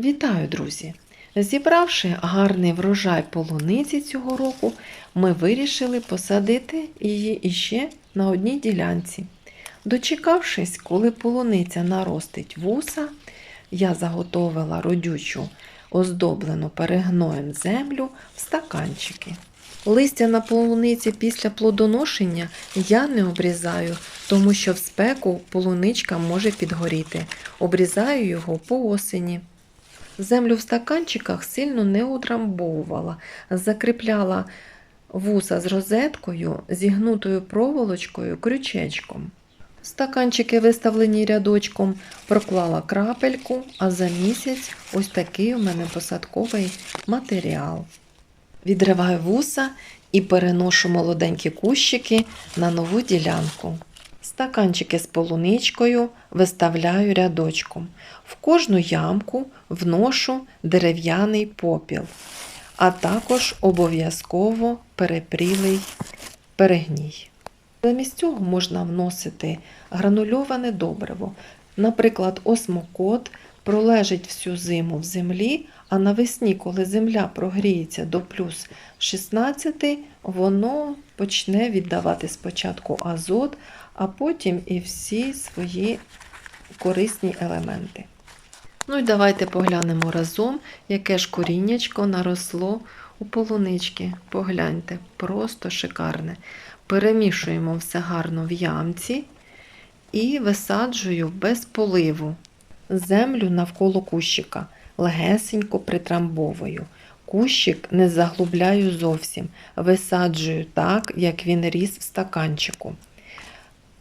Вітаю, друзі! Зібравши гарний врожай полуниці цього року, ми вирішили посадити її іще на одній ділянці. Дочекавшись, коли полуниця наростить вуса, я заготовила родючу оздоблену перегноєм землю в стаканчики. Листя на полуниці після плодоношення я не обрізаю, тому що в спеку полуничка може підгоріти. Обрізаю його по осені. Землю в стаканчиках сильно не утрамбовувала, закріпляла вуса з розеткою, зігнутою проволочкою, крючечком. Стаканчики, виставлені рядочком, проклала крапельку, а за місяць ось такий у мене посадковий матеріал. Відриваю вуса і переношу молоденькі кущики на нову ділянку. Стаканчики з полуничкою виставляю рядочком. В кожну ямку вношу дерев'яний попіл, а також обов'язково перепрілий перегній. Замість цього можна вносити гранульоване добриво. Наприклад, осмокот пролежить всю зиму в землі, а навесні, коли земля прогріється до плюс 16, воно почне віддавати спочатку азот, а потім і всі свої корисні елементи. Ну і давайте поглянемо разом, яке ж коріннячко наросло у полунички. Погляньте, просто шикарне. Перемішуємо все гарно в ямці і висаджую без поливу землю навколо кущика, легесенько притрамбовую. Кущик не заглубляю зовсім, висаджую так, як він ріс в стаканчику.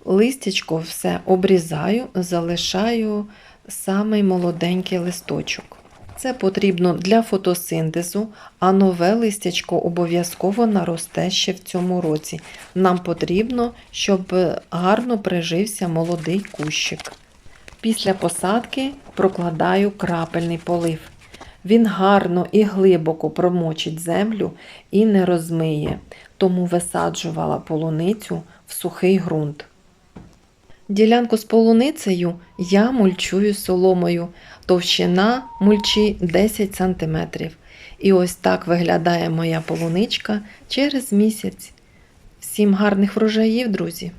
Листячко все обрізаю, залишаю самий молоденький листочок. Це потрібно для фотосинтезу, а нове листячко обов'язково наросте ще в цьому році. Нам потрібно, щоб гарно прижився молодий кущик. Після посадки прокладаю крапельний полив. Він гарно і глибоко промочить землю і не розмиє, тому висаджувала полуницю в сухий ґрунт. Ділянку з полуницею я мульчую соломою, товщина мульчі 10 см. І ось так виглядає моя полуничка через місяць. Всім гарних врожаїв, друзі!